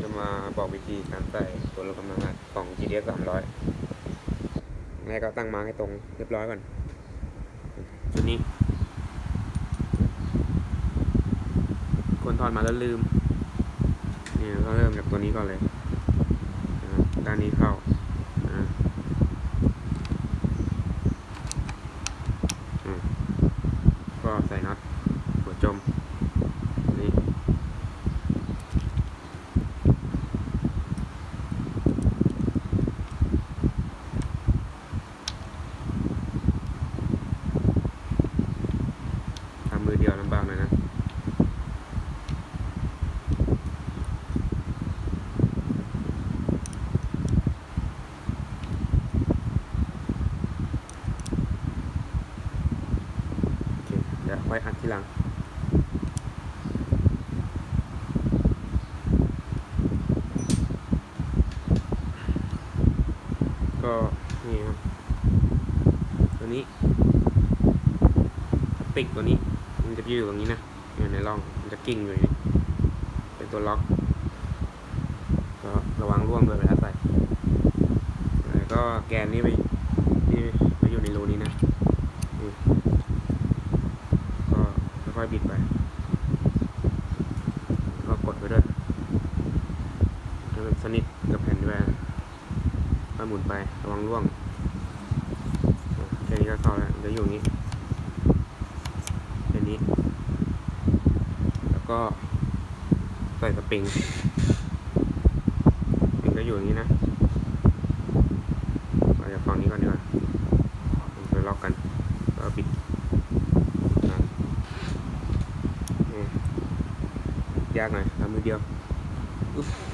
จะมาบอกวิธีการใส่ตัวลดกำลังอัดของ GTX 300แม่ก็ตั้งมาให้ตรงเรียบร้อยก่อนชุดนี้ คนถอดมาแล้วลืม นี่ก็เริ่มจากตัวนี้ก่อนเลยด้านนี้เข้าอืมก็ใส่น็อตหัวจม นี่ ทำมือ เดียวลำบากหน่อยนะโอเคเดี๋ยวไว้อัดทีหลังก็นี่ครับตัวนี้ติกตัวนี้ มันจะอยู่ตรงนี้นะอยู่ในร่องมันจะกิ้งอยู่นี้เป็นตัวล็อกก็ระวังร่วงด้วยเวลาใส่แล้วก็แกนนี้ไปนี่ไปอยู่ในรูนี้นะนี่ก็ค่อยๆบิดไปก็กดไปด้วยให้มันสนิทกับแผ่นด้วยนะค่อยหมุนไประวังร่วงแค่นี้ก็เข้าแล้วมันจะอยู่นี้ นี้ แล้วก็ใส่สปริงสปริงก็อยู่อย่างนี้นะเราจะฝั่งนี้ก่อนดีกว่าไปล็อกกันแล้วปิดนะยากหน่อยทำมือเดียวอุ๊บ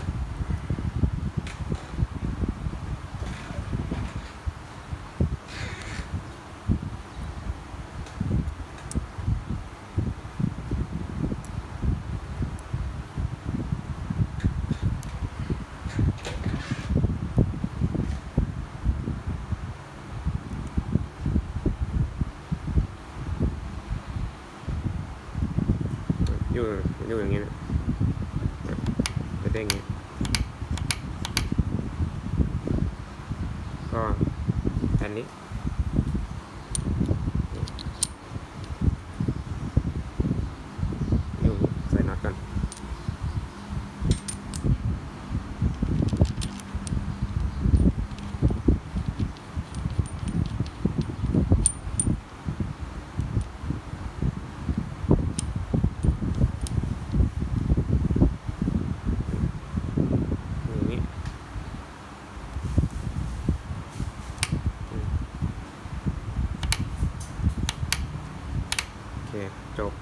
อยู่อยู่อย่างนี้นะจะได้อย่างนี้ก็อันนี้ Go.